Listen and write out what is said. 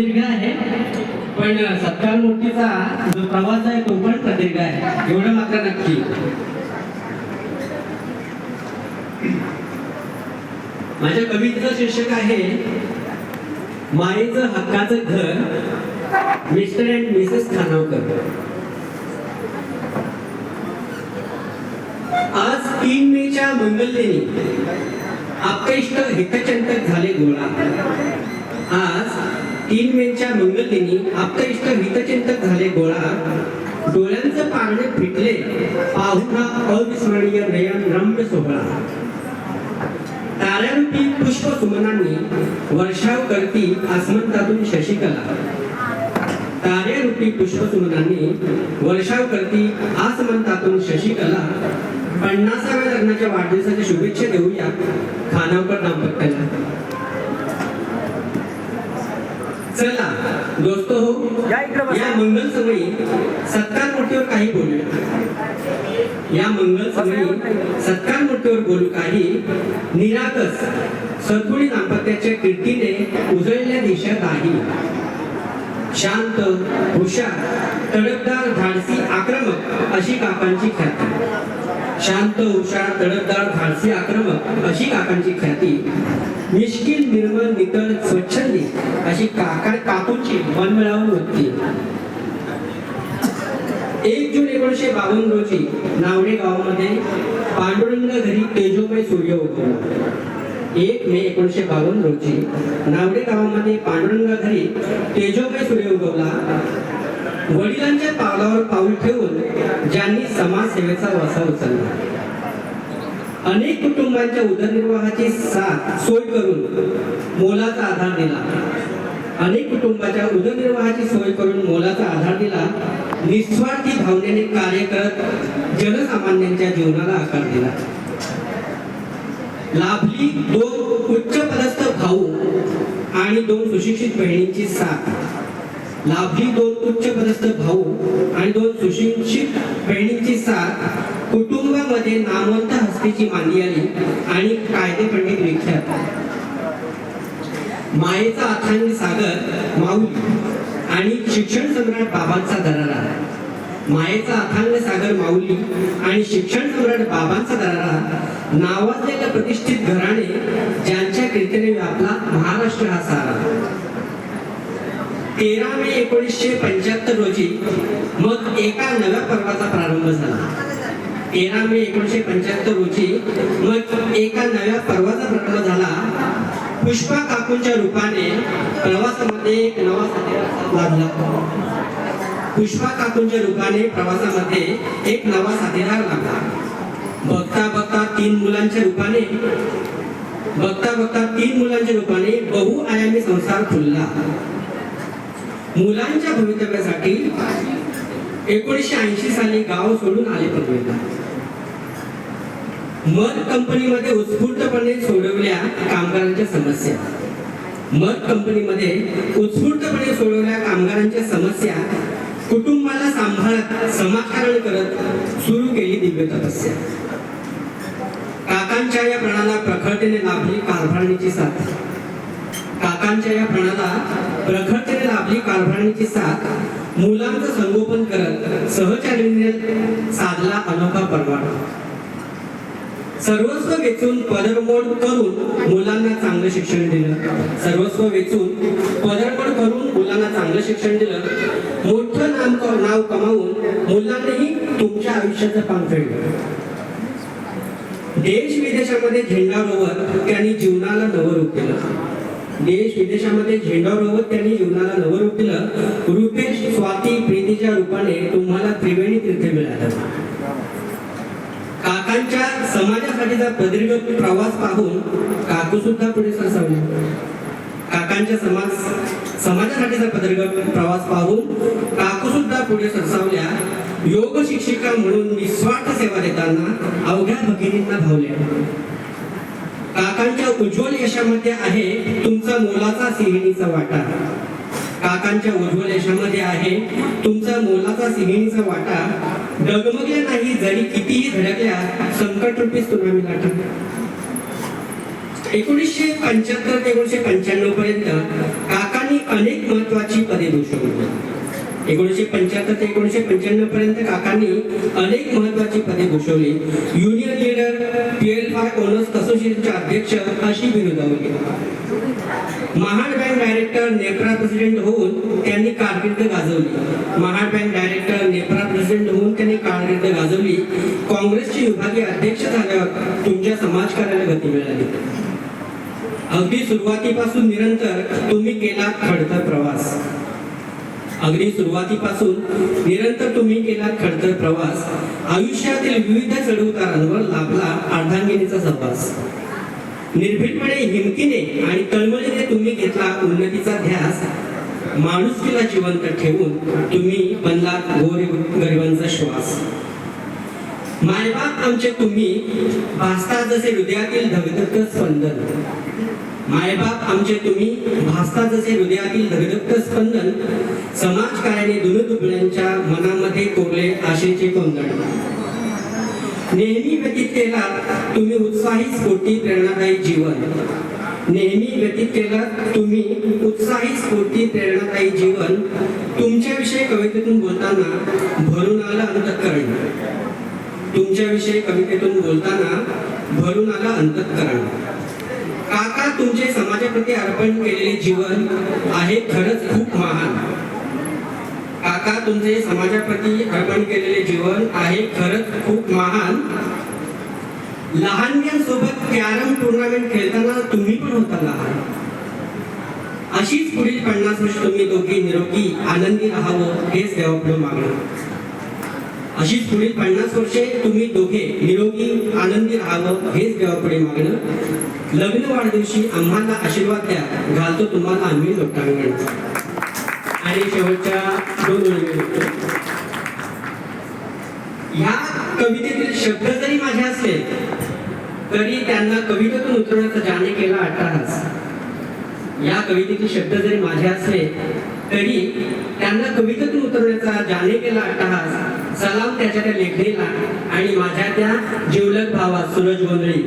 दीर्घ आहे पण सत्कार मूर्तीचा जो प्रवास आहे तो पण प्रदीर्घ आहे. एवढं मात्र नक्की. माझ्या कवितेचं शीर्षक आहे मायेचं हक्काचं घर मिस्टर अँड मिसेस खानावकर. आज तीन मेच्या मंगलदिनी इष्ट हितचिंतक झाले गोळा. आज तीन मेच्या मंगलदिनी आपतेष्ट हितचिंतक झाले गोळा. डोळ्यांचं पारणे फिटले. पाहुणा अविस्मरणीय नयन रम्य सोहळा. ताऱ्यारूपी पुष्प सुमनांनी वर्षाव करती आसमंतातून शशिकला. ताऱ्यारूपी पुष्प सुमनांनी वर्षाव करती आसमंतातून शशिकला. पन्नासाव्या लग्नाच्या वाढदिवसाच्या शुभेच्छा देऊया. खानावकर दाम्पत्याला. दोस्तो हो या मंगल समयी सत्कार मूर्तीवर काही या मंगल समयी सत्कार मूर्तीवर बोलू काही निराकस सद्गुणी दाम्पत्याच्या कीर्तीने उजळल्या देशात आहे. शांत हुशार तडकदार धाडसी आक्रमक अशी काकांची ख्याती. शांत हुशार तडकदार धाडसी आक्रमक अशी काकांची ख्याती. मिश्किल नितळ स्वच्छंदी अशी काका काकूंची मनमिळावून होती एक जून एकोणीसशे बावन्न रोजी नावडे गावामध्ये पांडुरंग घरी तेजोमय सूर्य उगवला. एक मे एकोणीसशे बावन्न रोजी नावडे गावामध्ये पांडुरंग घरी तेजोमय सूर्य उगवला. वडिलांच्या पावलावर पाऊल ठेवून ज्यांनी समाजसेवेचा वसा उचलला. अनेक कुटुंबांच्या उदरनिर्वाहाची साथ सोय करून मोलाचा आधार दिला. अनेक कुटुंबाच्या उदरनिर्वाहाची सोय करून मोलाचा आधार दिला. निस्वार्थी भावनेने कार्य करत जनसामान्यांच्या जीवनाला आकार दिला. लाभली दोन उच्च पदस्थ भाऊ आणि दोन सुशिक्षित बहिणींची साथ. लाभली दोन उच्च पदस्थ भाऊ आणि दोन सुशिक्षित बहिणींची साथ कुटुंबामध्ये नामवंत हस्तीची मानली आली आणि कायदे पंडित विख्यात. मायेचा अथांग सागर माऊली आणि शिक्षण सम्राट बाबांचा दरारा. मायेचा अथांग सागर माऊली आणि शिक्षण सम्राट बाबांचा दरारा नावाजलेल्या प्रतिष्ठित घराणे ज्यांच्या कीर्तीने व्यापला महाराष्ट्र हा सारा. तेरा मे एकोणीसशे पंच्याहत्तर रोजी मग एका नव्या पर्वाचा प्रारंभ झाला. तेरा मे एकोणीसशे पंच्याहत्तर रोजी मग एका नव्या पर्वाचा प्रारंभ झाला. पुष्पा काकूंच्या रूपाने प्रवासामध्ये एक नवा लागला पुष्पा काकूंच्या रूपाने प्रवासामध्ये एक नवा साथीदार लागला बघता बघता तीन मुलांच्या रूपाने बघता बघता तीन मुलांच्या रूपाने बहुआयामी संसार खुलला. मुलांच्या भवितव्यासाठी एकोणीसशे ऐंशी साली गाव सोडून आले पनवेलला मध कंपनीमध्ये उत्स्फूर्तपणे सोडवल्या कामगारांच्या समस्या. मध कंपनीमध्ये उत्स्फूर्तपणे सोडवल्या कामगारांच्या समस्या. कुटुंबाला सांभाळत समाजकारण करत सुरू केली दिव्य तपस्या. काकांच्या या प्रणाला प्रखरतेने लाभली कारभारणीची साथ. काकांच्या या प्रणाला प्रखरतेने लाभली कारभारणीची साथ मुलांचं संगोपन करत सहचारीने साधला अनोखा परवाना. सर्वस्व वेचून पदरमोड करून मुलांना चांगलं शिक्षण दिलं. सर्वस्व वेचून पदरमोड करून मुलांना चांगलं शिक्षण दिलं. मोठं नाम नाव कमावून मुलांनाही तुमच्या आयुष्याचं पान फेडलं. देश विदेशामध्ये झेंडा रोवत त्यांनी जीवनाला नवरूप देश विदेशामध्ये झेंडा रोवत त्यांनी जीवनाला नवं रूप दिलं. रुपेश स्वाती प्रीतीच्या रूपाने तुम्हाला त्रिवेणी तीर्थ मिळालं. काकांच्या समाजासाठीचा प्रदीर्घ प्रवास पाहून काकू सुद्धा पुढे सरसावले. काकांच्या समाज समाजासाठीचा प्रदीर्घ प्रवास पाहून काकू सुद्धा पुढे सरसावल्या योग शिक्षिका म्हणून निस्वार्थ सेवा देताना अवघ्या भगिनींना भावल्या काकांच्या उज्ज्वल यशामध्ये आहे तुमचा मोलाचा सिहिणीचा वाटा. काकांच्या उज्ज्वल यशामध्ये आहे तुमचा मोलाचा सिहिणीचा वाटा. डगमगल्या नाही जरी कितीही धडकल्या संकट रूपी सुनामी लाटा एकोणीसशे पंच्याहत्तर ते एकोणीसशे पंच्याण्णव पर्यंत काकांनी अनेक महत्वाची पदे भूषवली एकोणीसशे पंच्याहत्तर ते एकोणीसशे पंच्याण्णव पर्यंत काकांनी अनेक महत्वाची पदे भूषवली. युनियन लीडर ओनर्स असोसिएशनचे अध्यक्ष अशी बिरुदावली महाड बँक डायरेक्टर नेप्रा प्रेसिडेंट होऊन त्यांनी कारकीर्द गाजवली. महाड बँक डायरेक्टर नेप्रा प्रेसिडेंट होऊन त्यांनी कारकीर्द गाजवली. काँग्रेसचे विभागीय अध्यक्ष झाल्यावर तुमच्या समाजकार्याला गती मिळाली. अगदी सुरुवातीपासून निरंतर तुम्ही केला खडतर प्रवास. अगदी सुरुवातीपासून निरंतर तुम्ही केला खडतर प्रवास. आयुष्यातील विविध चढउतारांवर लाभला अर्धांगिनीचा सहवास निर्भीडपणे हिमतीने आणि तळमळीने तुम्ही घेतला उन्नतीचा ध्यास. माणुसकीला जिवंत ठेवून तुम्ही बनला गोर गरिबांचा श्वास. मायबाप आमचे तुम्ही भासता जसे हृदयातील धगधग स्पंदन. मायबाप आमचे तुम्ही भासता जसे हृदयातील धगधगत स्पंदन समाजकार्याने दुलदुबळ्यांच्या मनामध्ये कोरले आशेचे कोंदण नेहमी व्यतीत केला तुम्ही उत्साही स्फूर्ती प्रेरणादायी जीवन. नेहमी व्यतीत केला तुम्ही उत्साही स्फूर्ती प्रेरणादायी जीवन. तुमच्याविषयी कवितेतून बोलताना भरून आलं अंतःकरण. तुमच्याविषयी कवितेतून बोलताना भरून आलं अंतःकरण. काका तुमचे समाजाप्रती अर्पण केलेले जीवन आहे खरंच खूप महान? काका तुमचे समाजाप्रती अर्पण केलेले जीवन आहे खरंच खूप महान? लहानग्यांसोबत कॅरम टुर्नामेंट खेळताना तुम्ही पण होता लहान. अशीच पुढील पन्नास वर्ष तुम्ही दोघी निरोगी आनंदी राहावं हेच देवापुढे मागणं. अशीच पुढील पन्नास वर्षे तुम्ही दोघे निरोगी आनंदी राहावं हेच देवापुढे मागणं. लग्न वाढदिवशी आम्हाला आशीर्वाद द्या घालतो तुम्हाला आम्ही लोटांगण आणि शेवटच्या दोन ह्या या कवितेतील शब्द जरी माझे असले तरी त्यांना कवितेतून उतरवण्याचा जाणे केला अट्टाहास. या कवितेचे शब्द जरी माझे असले तरी त्यांना कवितेतून उतरवण्याचा जाणे केला अट्टाहास सलाम त्याच्या त्या लेखणीला आणि माझ्या त्या जिवलग भावा सूरज गोंधळी.